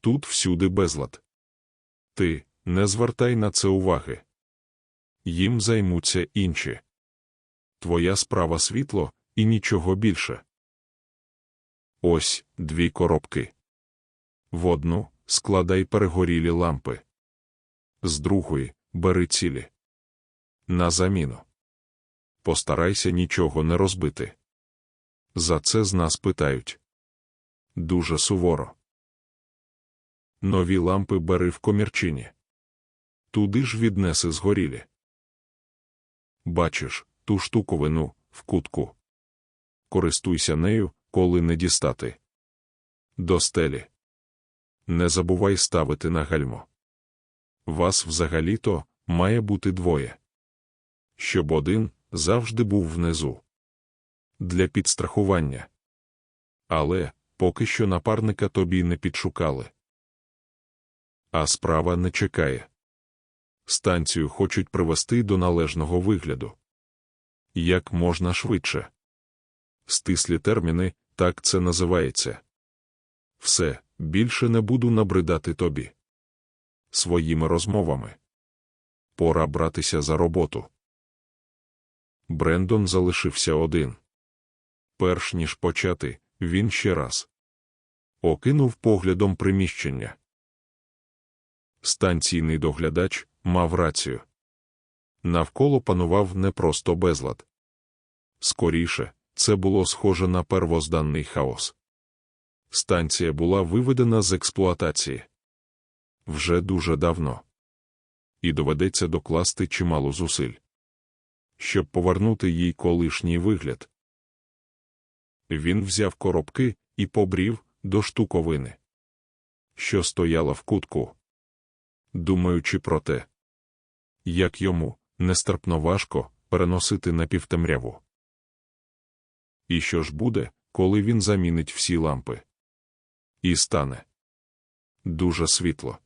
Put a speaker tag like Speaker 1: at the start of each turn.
Speaker 1: тут всюди безлад. Ти не звертай на це уваги. Їм займуться інші. Твоя справа світло і нічого більше. Ось дві коробки. В одну складай перегорілі лампи. З другої бери цілі. На заміну. Постарайся нічого не розбити. За це з нас питають. Дуже суворо. Нові лампи бери в комірчині. Туди ж віднеси згорілі. Бачиш ту штуковину в кутку. Користуйся нею, коли не дістати. До стелі. Не забувай ставити на гальмо. Вас взагалі-то має бути двоє. Щоб один завжди був внизу. Для підстрахування. Але поки що напарника тобі не підшукали. А справа не чекає. Станцію хочуть привести до належного вигляду. Як можна швидше. Стислі терміни, так це називається. Все, більше не буду набридати тобі. Своїми розмовами. Пора братися за роботу. Брендон залишився один. Перш ніж почати, він ще раз окинув поглядом приміщення. Станційний доглядач мав рацію. Навколо панував не просто безлад. Скоріше, це було схоже на первозданний хаос. Станція була виведена з експлуатації вже дуже давно, і доведеться докласти чимало зусиль, щоб повернути їй колишній вигляд. Він взяв коробки і побрів до штуковини, що стояла в кутку, думаючи про те, як йому нестерпно важко переносити напівтемряву. І що ж буде, коли він замінить всі лампи? І стане дуже світло.